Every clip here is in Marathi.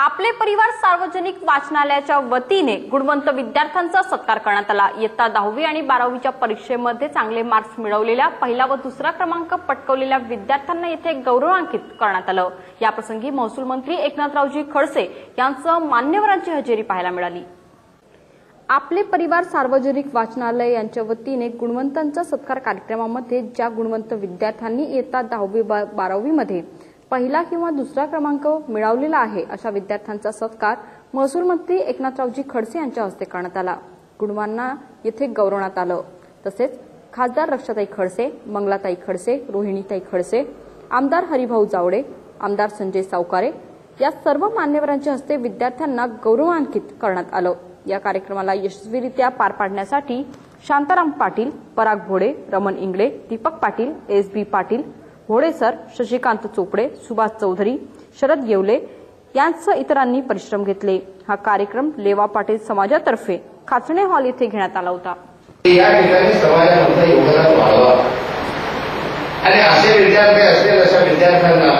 आपले परिवार सार्वजनिक वाचनालयाच्या वतीने गुणवंत विद्यार्थ्यांचा सत्कार करण्यात आला. इयत्ता दहावी आणि बारावीच्या परीक्षेमध्ये चांगले मार्क्स मिळवलेल्या पहिला व दुसरा क्रमांक पटकवलेल्या विद्यार्थ्यांना येथे गौरवांकित करण्यात आलं. याप्रसंगी महसूल मंत्री एकनाथरावजी खडसे यांचं मान्यवरांची हजेरी पाहायला मिळाली. आपले परिवार सार्वजनिक वाचनालय यांच्या वतीने गुणवंतांचा सत्कार कार्यक्रमामध्ये ज्या गुणवंत विद्यार्थ्यांनी इयत्ता दहावी बा- बारावीमध्ये पहिला किंवा दुसरा क्रमांक मिळवलेला आहे अशा विद्यार्थ्यांचा सत्कार महसूल मंत्री एकनाथरावजी खडसे यांच्या हस्ते करण्यात आला. गुणवांना येथे गौरवण्यात आलं. तसेच खासदार रक्षाताई खडसे मंगलाताई खडसे रोहिणीताई खडसे आमदार हरिभाऊ जावडे आमदार संजय सावकारे या सर्व मान्यवरांच्या हस्ते विद्यार्थ्यांना गौरवांकित करण्यात आलं. या कार्यक्रमाला यशस्वीरित्या पार पाडण्यासाठी Shantaram Patil Parag Bhode Raman Ingle Deepak Patil S B Patil Bhode sir Shashikant Chopde Subhash Chaudhari Sharad Yewale यांसह इतरांनी परिश्रम घेतले. हा कार्यक्रम लेवा पाटील समाजातर्फे खाचणे हॉल येथे घेण्यात आला होता. या ठिकाणी समाजामध्ये योगदान वाढवा. आणि असे विद्यार्थी असतील अशा विद्यार्थ्यांना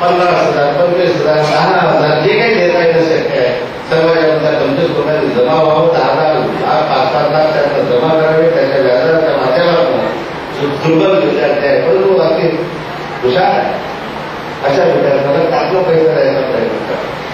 पन्नास हजार पंचवीस हजार दहा हजार जे काही देता येणं शक्य आहे समाजामधल्या पंचवीस रुपयांनी जमा व्हावं दहा दहा लाख पाच पाच लाख त्यांना जमा करावे त्याच्या व्याजाच्या माध्यमातून जो दुर्बल विद्यार्थी आहे परंतु अगदी हुशार आहे. अशा विद्यार्थ्यांना टाकलं पैसा द्यायचा प्रयत्न करा.